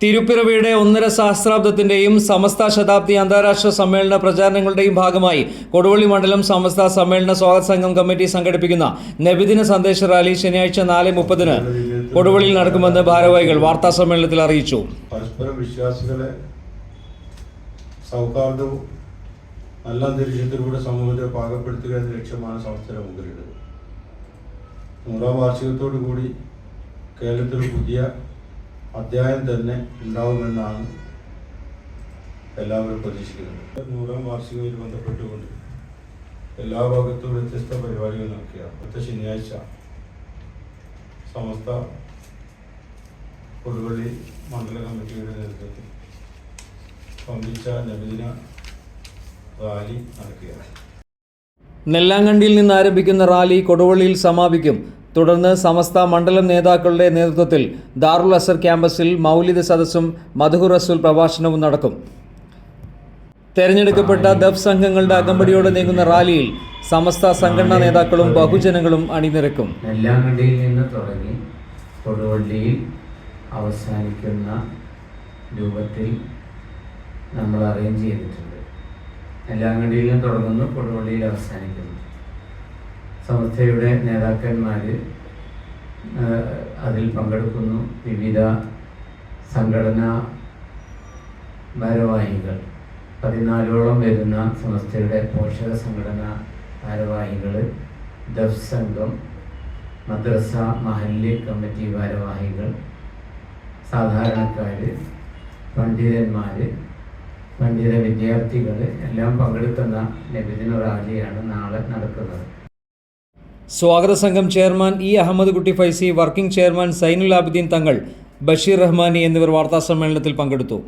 തിരുപ്പിറവിയുടെ ഒന്നര സഹസ്രാബ്ദത്തിന്റെയും സമസ്ത ശതാബ്ദി അന്താരാഷ്ട്ര സമ്മേളന പ്രചാരണങ്ങളുടെയും ഭാഗമായി കൊടുവള്ളി മണ്ഡലം സമസ്ത സമ്മേളന സ്വാഗത സംഘം കമ്മിറ്റി സംഘടിപ്പിക്കുന്ന നബിദിന സന്ദേശ റാലി ശനിയാഴ്ച നാല് മുപ്പതിന് കൊടുവള്ളിയിൽ നടക്കുമെന്ന് ഭാരവാഹികൾ വാർത്താ സമ്മേളനത്തിൽ അറിയിച്ചു. പരസ്പരം വിശ്വാസികളെ സൗഹാർദ്ദവും നല്ല അന്തരീക്ഷത്തിലൂടെ സമൂഹത്തെ പാകപ്പെടുത്തുക എന്ന ലക്ഷ്യമാണ് സംസ്ഥയുടെ മുമ്പിലുള്ളത് നൂറാം വാർഷികത്തോടു കൂടി കേരളത്തിൽ പുതിയ അധ്യായം തന്നെ ഉണ്ടാവുമെന്നാണ് എല്ലാവരും പ്രതീക്ഷിക്കുന്നത്. നൂറാം വാർഷികവുമായി ബന്ധപ്പെട്ടുകൊണ്ട് എല്ലാ ഭാഗത്തും വ്യത്യസ്ത പരിപാടികൾ നടക്കുകയാണ്. അടുത്ത ശനിയാഴ്ച സമസ്ത കൊടുവള്ളി മണ്ഡല കമ്മിറ്റിയുടെ നേതൃത്വത്തിൽ പമ്പിച്ച നബിദിന റാലി നടക്കുകയാണ്. നെല്ലാങ്കണ്ടിയിൽ നിന്ന് ആരംഭിക്കുന്ന റാലി കൊടുവള്ളിയിൽ സമാപിക്കും. തുടർന്ന് സമസ്ത മണ്ഡലം നേതാക്കളുടെ നേതൃത്വത്തിൽ ദാറുൽ അസർ ക്യാമ്പസിൽ മൗലിദ് സദസ്സും മധുഹുർ റസൂൽ പ്രഭാഷണവും നടക്കും. തെരഞ്ഞെടുക്കപ്പെട്ട ദഫ് സംഘങ്ങളുടെ അകമ്പടിയോടെ നീങ്ങുന്ന റാലിയിൽ സമസ്ത സംഘടനാ നേതാക്കളും ബഹുജനങ്ങളും അണിനിരക്കും. നെല്ലാങ്കണ്ടിയിൽ നിന്ന് തുടങ്ങി കൊടുവള്ളിയിൽ അവസാനിക്കുന്ന രൂപത്തിൽ നമ്മൾ അറേഞ്ച് ചെയ്തിട്ടുണ്ട്. നെല്ലാങ്കണ്ടിയിൽ നിന്ന് തുടങ്ങുന്നു കൊടുവള്ളിയിൽ അവസാനിക്കുന്നു. സംസ്ഥയുടെ നേതാക്കന്മാർ അതിൽ പങ്കെടുക്കുന്നു. വിവിധ സംഘടനാ ഭാരവാഹികൾ. പതിനാലോളം വരുന്ന സംസ്ഥയുടെ പോഷക സംഘടനാ ഭാരവാഹികൾ ദഫ് സംഘം മദ്രസ മഹല്ല് കമ്മിറ്റി ഭാരവാഹികൾ സാധാരണക്കാർ പണ്ഡിതന്മാർ പണ്ഡിത വിദ്യാർത്ഥികൾ എല്ലാം പങ്കെടുക്കുന്ന നബിദിന റാലിയാണ് നാളെ നടക്കുന്നത്. സ്വാഗത സംഘം chairman E Ahammed Kutty Faizy working chairman Zainul Abideen Thangal Basheer Rahmani എന്നിവർ വാർത്താ സമ്മേളനത്തിൽ പങ്കെടുത്തു.